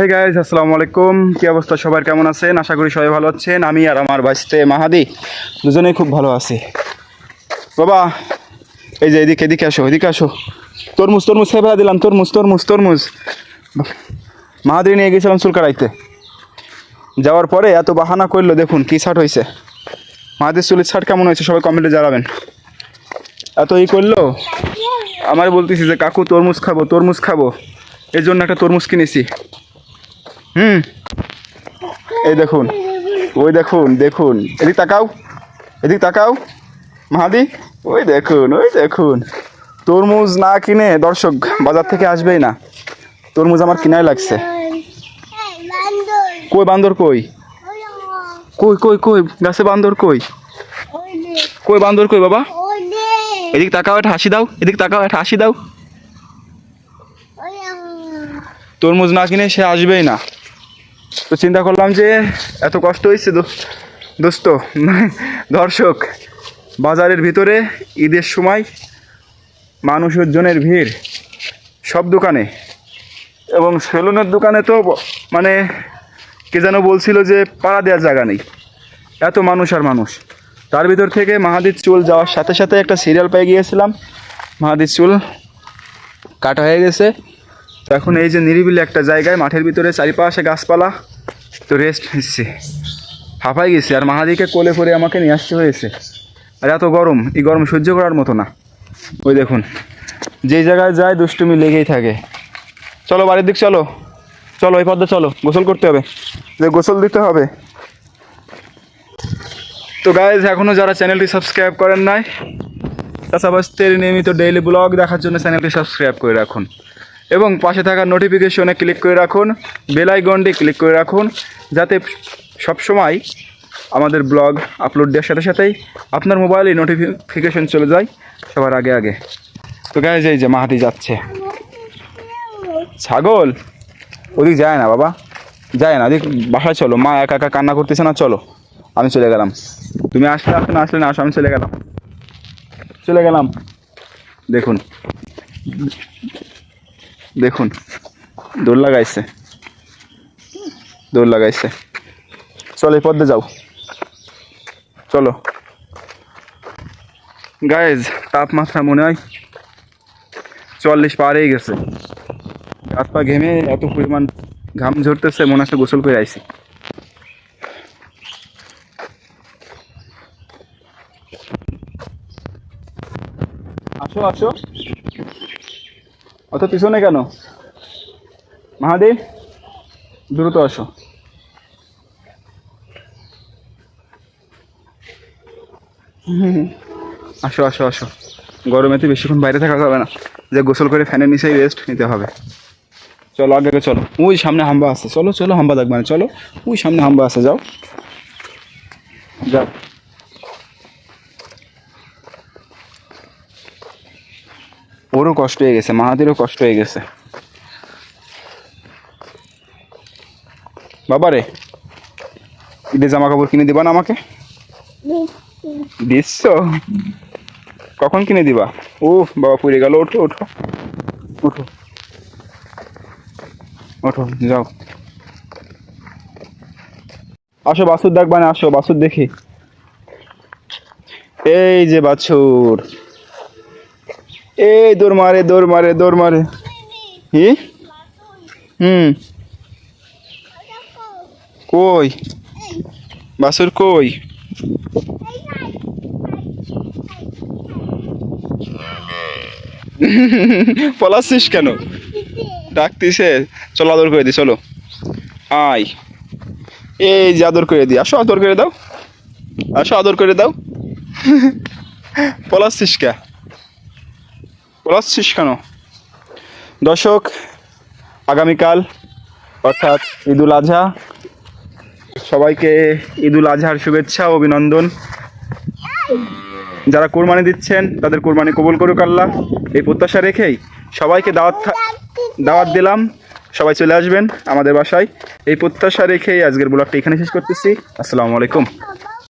Hey guys আসসালামু আলাইকুম। কি অবস্থা? সবার কেমন আছেন? আশা করি সবাই ভালো আছেন। আমি আর আমার বাইসতে মাহাদি। দুজনেই খুব ভালো আছি। বাবা, এই যে এদিকে এদিকে আসো এদিকে আসো। তরমুজ তরমুজ খেয়ে ফেলা দিলাম। তরমুজ তরমুজ তরমুজ। মাহাদি নিয়ে গেছিলাম চুল কাটাইতে। যাওয়ার পরে এত বাহানা করল, দেখুন কী শার্ট হয়েছে মাহাদির চুলের শার্ট কেমন হয়েছে সবাই কমেন্টে জানাবেন। এত ই করল, আমার বলতেছি যে, কাকু, তরমুজ খাব তরমুজ খাব। এর জন্য একটা তরমুজ কিনেছি। হুম। এই দেখুন, ওই দেখুন দেখুন। এদিক তাকাও এদিক তাকাও। মাহাদি, ওই দেখুন ওই দেখুন। তরমুজ না কিনে দর্শক বাজার থেকে আসবেই না। তরমুজ আমার কিনাই লাগছে। কই বান্দর কই? কই কই কই? গাছে বান্দর কই? কই বান্দর কই বাবা? এদিক তাকাও, একটা হাসি দাও। এদিক তাকাও, একটা হাসি দাও। তরমুজ না কিনে সে আসবেই না। তো চিন্তা করলাম যে এত কষ্ট হয়েছে দোস্ত, দর্শক, বাজারের ভিতরে ঈদের সময় মানুষের জনের ভিড়, সব দোকানে। এবং সেলুনের দোকানে তো মানে কে যেন বলছিল যে পাড়া দেওয়ার জায়গা নেই। এত মানুষ আর মানুষ। তার ভিতর থেকে মাহাদির চুল যাওয়ার সাথে সাথে একটা সিরিয়াল পেয়ে গিয়েছিলাম। মাহাদির চুল কাটা হয়ে গেছে। তো এখন এই যে নিরিবিলি একটা জায়গায় মাঠের ভিতরে চারিপাশে গাছপালা, তো রেস্ট নিচ্ছে। হাঁপাই গেছে, আর মাহাদিকে কোলে করে আমাকে নিয়ে আসতে হয়েছে। আর এত গরম, এই গরম সহ্য করার মতো না। ওই দেখুন, যেই জায়গায় যায় দুষ্টুমি লেগেই থাকে। চলো বাড়ির দিক চলো। চলো, এই পথে চলো, গোসল করতে হবে। যে গোসল দিতে হবে। তো গাইজ এখনও যারা চ্যানেলটি সাবস্ক্রাইব করেন নাই চাষাবাস্তের নিয়মিত ডেইলি ব্লগ দেখার জন্য চ্যানেলটি সাবস্ক্রাইব করে রাখুন। এবং পাশে থাকা নোটিফিকেশনে ক্লিক করে রাখুন বেল আইকনটি ক্লিক করে রাখুন, যাতে সবসময় আমাদের ব্লগ আপলোড দেওয়ার সাথে সাথেই আপনার মোবাইলে নোটিফিকেশন চলে যায় সবার আগে আগে। তো গাইজ এই যে মাহাদি যাচ্ছে। ছাগল? ওদিক যায় না বাবা। যায় না, ওদিক বাসায় চলো। মা একা একা কান্না করতেছে না, চলো। আমি চলে গেলাম। তুমি আসলে আসলে না আসলে না আসো, আমি চলে গেলাম। চলে গেলাম। দেখুন। দেখুন দৌড় লাগাইছে। দৌড় লাগাইছে। চলো, এই পদ্মে যাও। চলো। গায়েজ তাপমাত্রা মনে হয় চল্লিশ পারেই গেছে। হাত পা ঘেমে এত পরিমাণ ঘাম ঝরতেছে, মনে হচ্ছে গোসল করে আইছি। আসো আসো। অত পিছনে কেন? মাহাদেব, দ্রুত আসো। আসো আসো আসো। গরমেতে বেশিক্ষণ বাইরে থাকা যাবে না। যে গোসল করে ফ্যানের নিচেই রেস্ট নিতে হবে। চলো, আগে চলো। ওই সামনে হাম্বা আছে। চলো চলো, হাম্বা দেখবে না চলো ওই সামনে হাম্বা আছে, যাও। যাও। ওরও কষ্ট হয়ে গেছে, মাহাদেরও কষ্ট হয়ে গেছে। বাবা রে ঈদের জামা কাপড় কিনে দিবা না আমাকে? দিচ্ছ? কখন কিনে দিবা? ও বাবা পুড়ে গেল, ওঠো ওঠো। ওঠো। ওঠো, যাও। আসো, বাছুর দেখবা না আসো, বাছুর দেখি। এই যে বাছুর। এই দৌড় মারে দৌড় মারে দৌড় মারে। কি? হুম। কই? বাসুর কই? পলাচ্ছিস কেন? ডাকতিছে। চলো আদর করে দি, চলো। আয়। এই যে আদর করে দি। আসো, আদর করে দাও। আসো, আদর করে দাও। পলাচ্ছিস কে? পলাচ্ছিস কেন? দর্শক, আগামীকাল, অর্থাৎ ঈদুল আজহা, সবাইকে ঈদুল আজহার শুভেচ্ছা অভিনন্দন। যারা কোরবানি দিচ্ছেন, তাদের কোরবানি কবুল করুক আল্লাহ। এই প্রত্যাশা রেখেই সবাইকে দাওয়াত দাওয়াত দিলাম। সবাই চলে আসবেন আমাদের বাসায়। এই প্রত্যাশা রেখেই আজকের ব্লগটা এখানে শেষ করতেছি। আসসালামু আলাইকুম।